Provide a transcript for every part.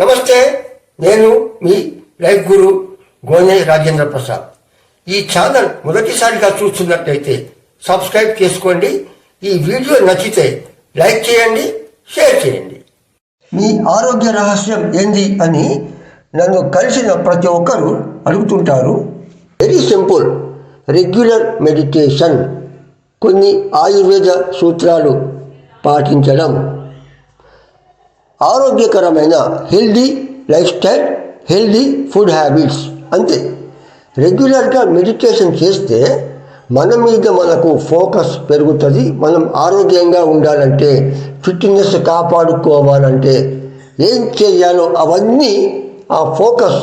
నమస్తే నేను మీ లైఫ్ గురు గోనె రాజేంద్ర ప్రసాద్. ఈ ఛానల్ మొదటిసారిగా చూస్తున్నట్లయితే సబ్స్క్రైబ్ చేసుకోండి. ఈ వీడియో నచ్చితే లైక్ చేయండి షేర్ చేయండి. మీ ఆరోగ్య రహస్యం ఏంది అని నన్ను కలిసిన ప్రతి ఒక్కరు అడుగుతుంటారు. వెరీ సింపుల్ రెగ్యులర్ మెడిటేషన్ కొన్ని ఆయుర్వేద సూత్రాలు పాటించడం. ఆరోగ్యకరమైన healthy lifestyle healthy food habits అంతే. రెగ్యులర్గా మెడిటేషన్ చేస్తే మన మీద మనకు ఫోకస్ పెరుగుతుంది మనం ఆరోగ్యంగా ఉండాలంటే ఫిట్నెస్ కాపాడుకోవాలంటే ఏం చేయాలో అవన్నీ ఆ ఫోకస్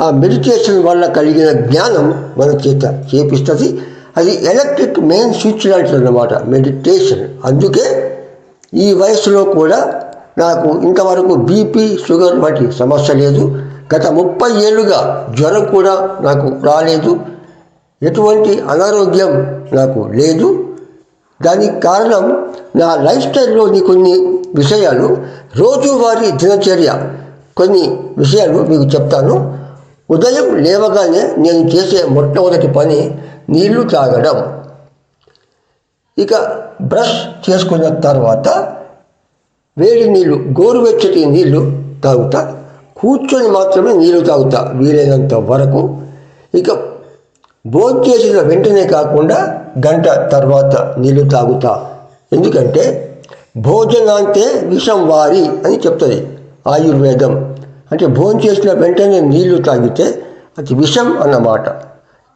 ఆ మెడిటేషన్ వల్ల కలిగిన జ్ఞానం మన చేత చేపిస్తుంది. అది ఎలక్ట్రిక్ మెయిన్ స్విచ్ లాంటిది అన్నమాట మెడిటేషన్ అందుకే ఈ వయసులో కూడా నాకు ఇంతవరకు బీపీ షుగర్ వంటి సమస్య లేదు. గత ముప్పై ఏళ్ళుగా జ్వరం కూడా నాకు రాలేదు. ఎటువంటి అనారోగ్యం నాకు లేదు. దానికి కారణం నా లైఫ్ స్టైల్లోని కొన్ని విషయాలు రోజువారీ దినచర్య కొన్ని విషయాలు మీకు చెప్తాను. ఉదయం లేవగానే నేను చేసే మొట్టమొదటి పని నీళ్ళు తాగడం. ఇక బ్రష్ చేసుకున్న తర్వాత వేడి నీళ్ళు గోరువెచ్చటి నీళ్ళు తాగుతా. కూర్చొని మాత్రమే నీళ్ళు తాగుతా వీలైనంత వరకు. ఇక భోజనం చేసిన వెంటనే కాకుండా గంట తర్వాత నీళ్ళు తాగుతా. ఎందుకంటే భోజనాంతే విషం వారి అని చెప్తుంది ఆయుర్వేదం. అంటే భోజనం చేసిన వెంటనే నీళ్ళు తాగితే అది విషం అన్నమాట.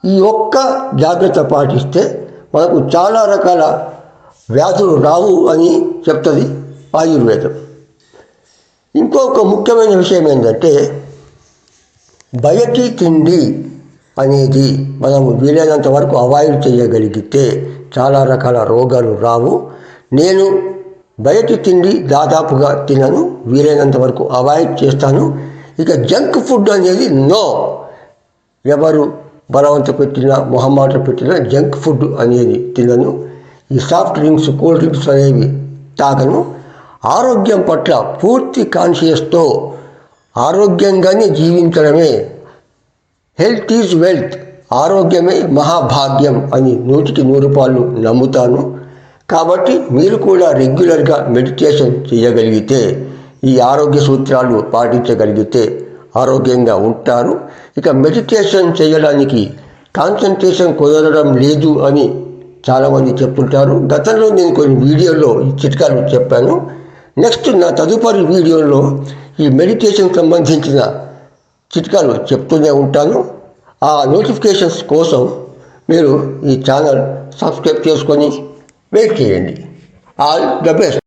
ఈ ఒక్క జాగ్రత్త పాటిస్తే మనకు చాలా రకాల వ్యాధులు రావు అని చెప్తుంది ఆయుర్వేదం. ఇంకొక ముఖ్యమైన విషయం ఏంటంటే బయటి తిండి అనేది మనము వీలైనంత వరకు అవాయిడ్ చేయగలిగితే చాలా రకాల రోగాలు రావు. నేను బయటి తిండి దాదాపుగా తినను వీలైనంత వరకు అవాయిడ్ చేస్తాను. ఇక జంక్ ఫుడ్ అనేది నో. ఎవరు బలవంత పెట్టినా మొహమాట పెట్టినా జంక్ ఫుడ్ అనేది తినను. ఈ సాఫ్ట్ డ్రింక్స్ కూల్ డ్రింక్స్ అనేవి తాగను. ఆరోగ్యం పట్ల పూర్తి కాన్షియస్తో ఆరోగ్యంగానే జీవించడమే. హెల్త్ ఈజ్ వెల్త్ ఆరోగ్యమే మహాభాగ్యం అని నూటికి నూరు పాలు నమ్ముతాను. కాబట్టి మీరు కూడా రెగ్యులర్గా మెడిటేషన్ చేయగలిగితే ఈ ఆరోగ్య సూత్రాలు పాటించగలిగితే ఆరోగ్యంగా ఉంటారు. ఇక మెడిటేషన్ చేయడానికి కాన్సన్ట్రేషన్ కుదరడం లేదు అని చాలామంది చెప్తుంటారు. గతంలో నేను కొన్ని వీడియోలో ఈ చిట్కాలు చెప్పాను. నెక్స్ట్ నా తదుపరి వీడియోలో ఈ మెడిటేషన్ సంబంధించిన చిట్కాలు చెప్తూనే ఉంటాను. ఆ నోటిఫికేషన్స్ కోసం మీరు ఈ ఛానల్ సబ్స్క్రైబ్ చేసుకొని వెయిట్ చేయండి. All the best.